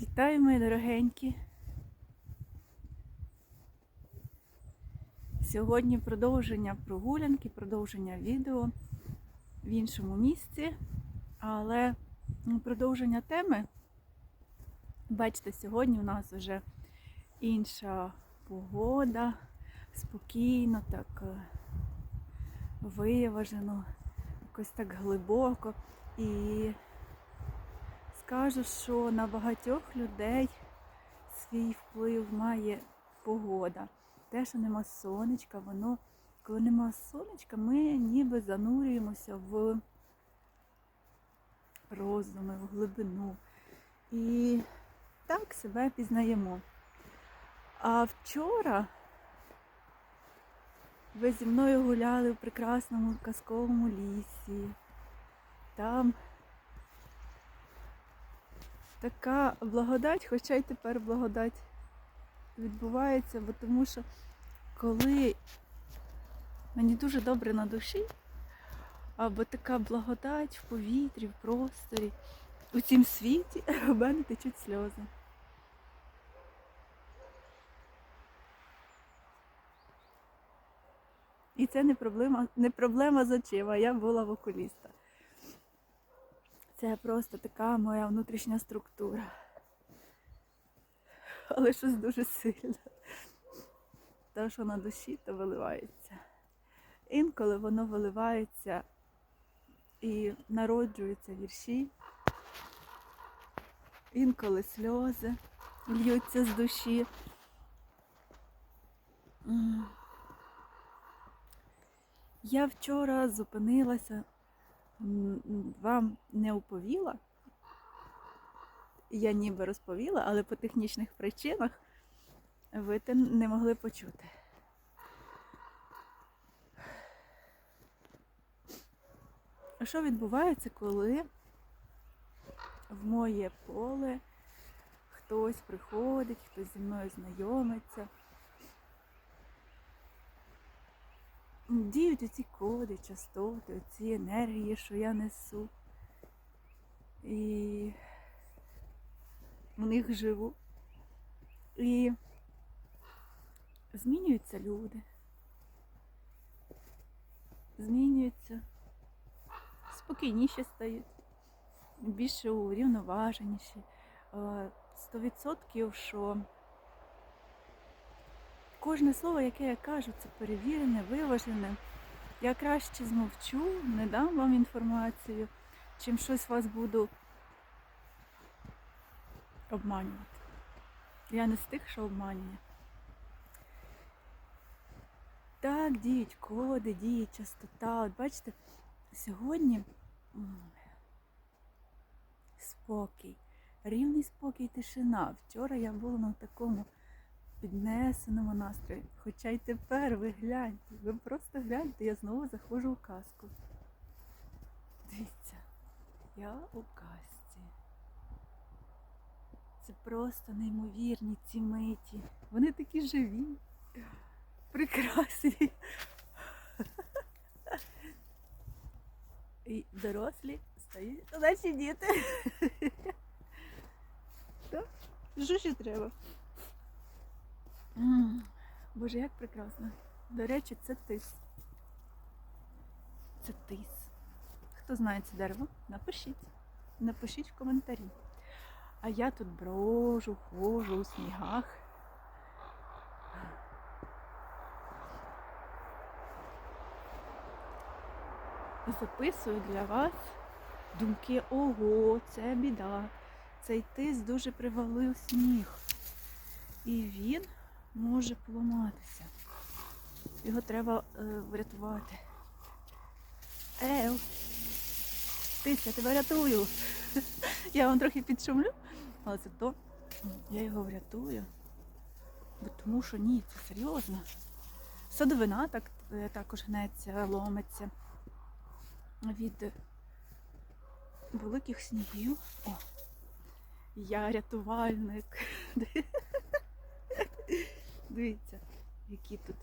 Вітаю, мої дорогенькі. Сьогодні продовження прогулянки, продовження відео в іншому місці, але продовження теми. Бачите, сьогодні у нас вже інша погода, спокійно, так е, виважено, якось так глибоко. І скажу, що на багатьох людей свій вплив має погода. Те, що нема сонечка, воно, коли нема сонечка, ми ніби занурюємося в роздуми, в глибину. І так себе пізнаємо. А вчора ви зі мною гуляли в прекрасному казковому лісі. Там така благодать, хоча й тепер благодать відбувається, бо тому що коли мені дуже добре на душі, або така благодать в повітрі, в просторі, у цім світі, у мене течуть сльози. І це не проблема, не проблема з очима, я була в окуліста. Це просто така моя внутрішня структура. Але щось дуже сильне. Те, що на душі, то виливається. Інколи воно виливається і народжуються вірші. Інколи сльози льються з душі. Я вчора зупинилася вам не оповіла. Я ніби розповіла, але по технічних причинах ви те не могли почути. А що відбувається, коли в моє поле хтось приходить, хтось зі мною знайомиться? Діють оці коди, частоти, оці енергії, що я несу. І в них живу. І змінюються люди. Змінюються, спокійніші стають, більше урівноваженіші. Е, Сто відсотків, що Кожне слово, яке я кажу, це перевірене, виважене. Я краще змовчу, не дам вам інформацію, чим щось вас буду обманювати. Я не з тих, що обманює. Так, діють коди, діє частота. От бачите, сьогодні спокій, рівний спокій, тишина. Вчора я була на такому піднесеному настрої. Хоча й тепер ви гляньте, ви просто гляньте, я знову заходжу у казку. Дивіться, я у казці. Це просто неймовірні ці миті. Вони такі живі, прекрасні. І дорослі стають наші діти. Що ще треба? Боже, як прекрасно. До речі, це тис. Це тис. Хто знає це дерево? Напишіть. Напишіть в коментарі. А я тут брожу, ходжу у снігах. Записую для вас думки. Ого, це біда. Цей тис дуже привалив сніг. І він може поламатися. Його треба е, врятувати. Ев, тись, я тебе рятую. Я вам трохи підшумлю, але це то я його врятую. Бо тому що ні, це серйозно. Садовина так, е, також гнеться, ломиться від великих снігів. О, я рятувальник. Дивіться, які тут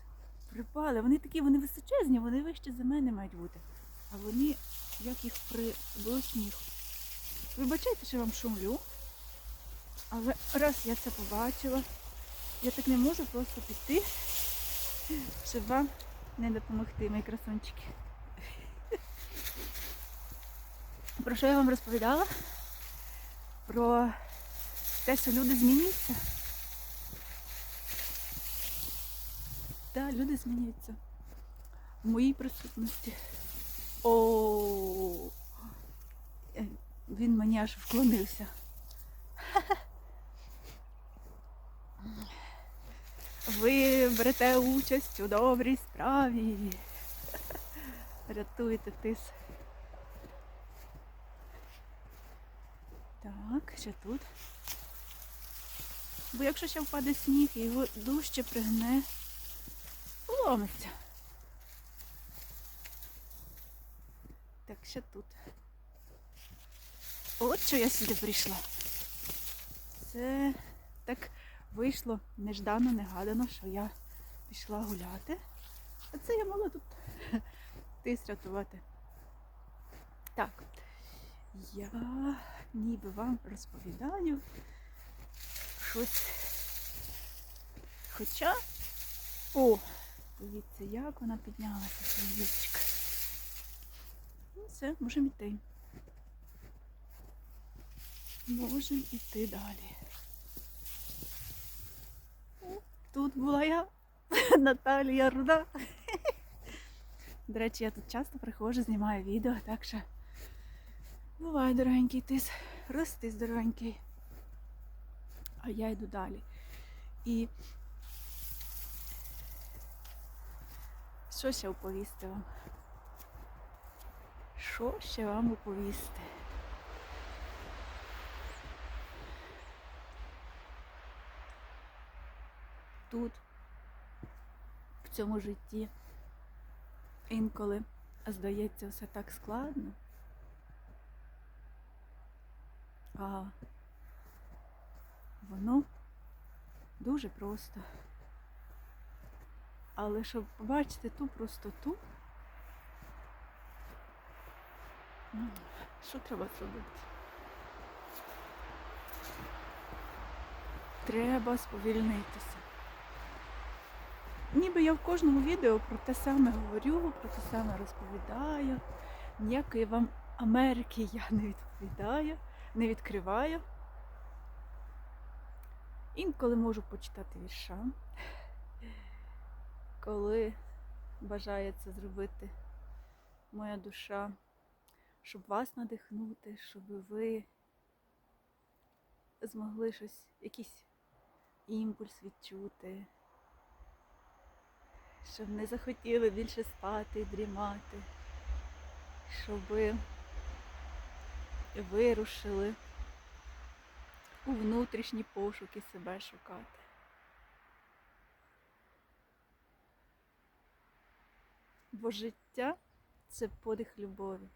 припали. Вони такі, вони височезні, вони вище за мене мають бути. А вони, як їх прибило сніг. Вибачайте, що я вам шумлю. Але раз я це побачила, я так не можу просто піти, щоб вам не допомогти, мої красунчики. Про що я вам розповідала? Про те, що люди змінюються. Так, люди змінюються. В моїй присутності. О, він мені аж вклонився. Ви берете участь у добрій справі. Рятуєте тис. Так, ще тут. Бо якщо ще впаде сніг його дужче пригне, ломиться. Так, ще тут. От що я сюди прийшла. Це так вийшло неждано, негадано, що я пішла гуляти. А це я мала тут тис рятувати. Так, я ніби вам розповідаю щось. Хоча, о, дивіться, як вона піднялася, гілочка. Ну все, можемо йти. Можемо йти далі. Тут була я, Наталія Руда. До речі, я тут часто приходжу, знімаю відео, так що бувай, дорогенький, ти рости здоровенький. А я йду далі. І що ще оповісти вам? Що ще вам оповісти? Тут, в цьому житті, інколи здається все так складно. А воно дуже просто. Але щоб побачити ту простоту, ну, що треба зробити? Треба сповільнитися. Ніби я в кожному відео про те саме говорю, про те саме розповідаю. Ніякої вам Америки я не відповідаю, не відкриваю. Інколи можу почитати вірша, коли бажає це зробити моя душа, щоб вас надихнути, щоб ви змогли щось, якийсь імпульс відчути, щоб не захотіли більше спати і дрімати, щоб ви вирушили у внутрішні пошуки себе шукати. Бо життя це подих любові.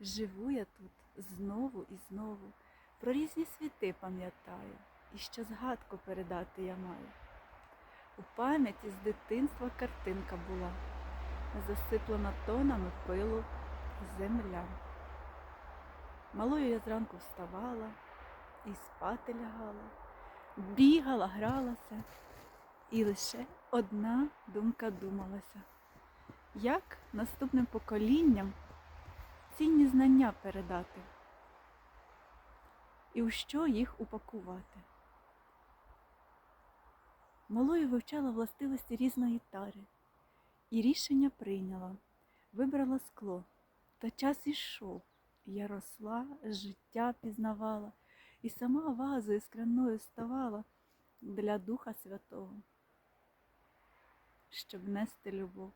Живу я тут знову і знову. Про різні світи пам'ятаю, і що згадку передати я маю. У пам'яті з дитинства картинка була, засиплена тонами пилу земля. Малою я зранку вставала і спати лягала, бігала, гралася, і лише одна думка думалася. Як наступним поколінням цінні знання передати? І у що їх упакувати? Малою вивчала властивості різної тари, і рішення прийняла, вибрала скло, та час ішов, я росла, життя пізнавала, і сама вазою скляною ставала для Духа Святого, щоб нести любов.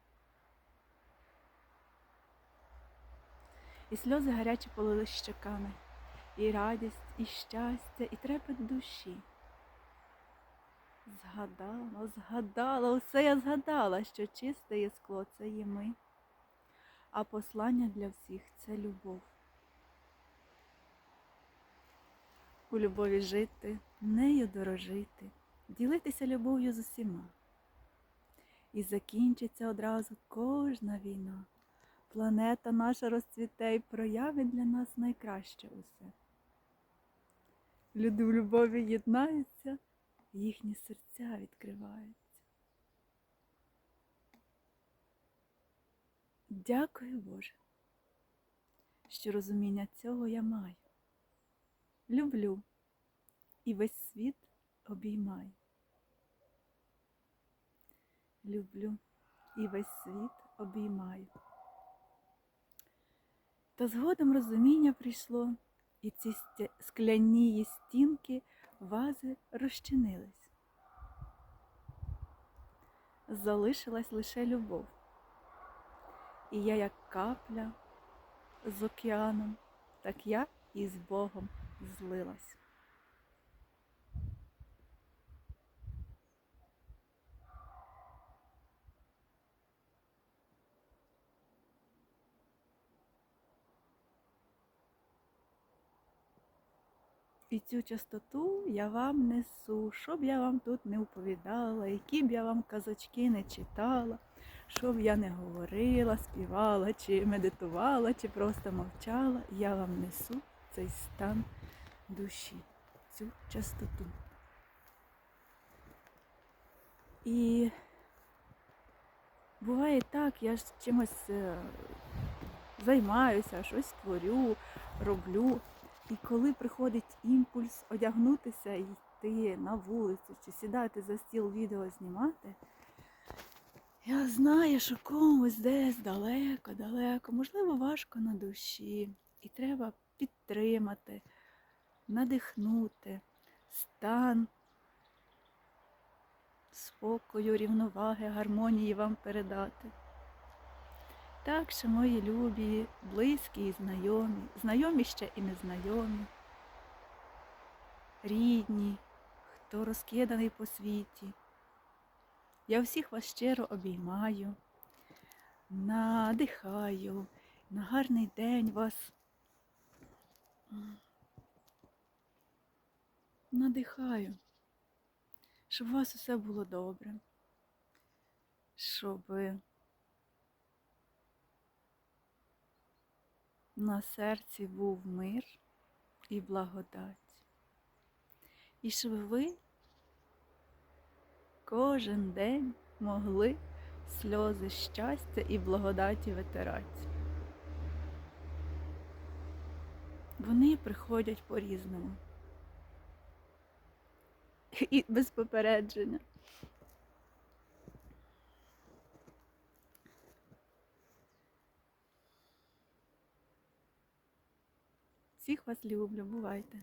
І сльози гарячі полили щоками, і радість, і щастя, і трепет душі. Згадала, згадала, усе я згадала, що чисте є скло це є ми, а послання для всіх це любов. У любові жити, нею дорожити, ділитися любов'ю з усіма. І закінчиться одразу кожна війна. Планета наша розцвіте і проявить для нас найкраще усе. люди в любові єднаються, їхні серця відкриваються. Дякую Боже, що розуміння цього я маю. Люблю і весь світ обіймаю. Люблю і весь світ обіймаю. Та згодом розуміння прийшло, і ці скляні стінки вази розчинились. Залишилась лише любов. І я, як капля з океаном, так я і з Богом злилась. І цю частоту я вам несу, щоб я вам тут не оповідала, які б я вам казочки не читала, щоб я не говорила, співала, чи медитувала, чи просто мовчала, я вам несу цей стан душі, цю частоту. І буває так, я ж чимось е, займаюся, щось творю, роблю. І коли приходить імпульс одягнутися і йти на вулицю чи сідати за стіл відео знімати, я знаю, що комусь десь далеко, далеко, можливо, важко на душі. І треба підтримати, надихнути стан спокою, рівноваги, гармонії вам передати. Так що мої любі, близькі і знайомі, знайомі ще і незнайомі, рідні, хто розкиданий по світі. Я всіх вас щиро обіймаю, надихаю, на гарний день вас надихаю, щоб у вас усе було добре, щоб на серці був мир і благодать. І щоб ви кожен день могли сльози щастя і благодаті витирати. Вони приходять по-різному. І без попередження. Всіх вас люблю, бувайте.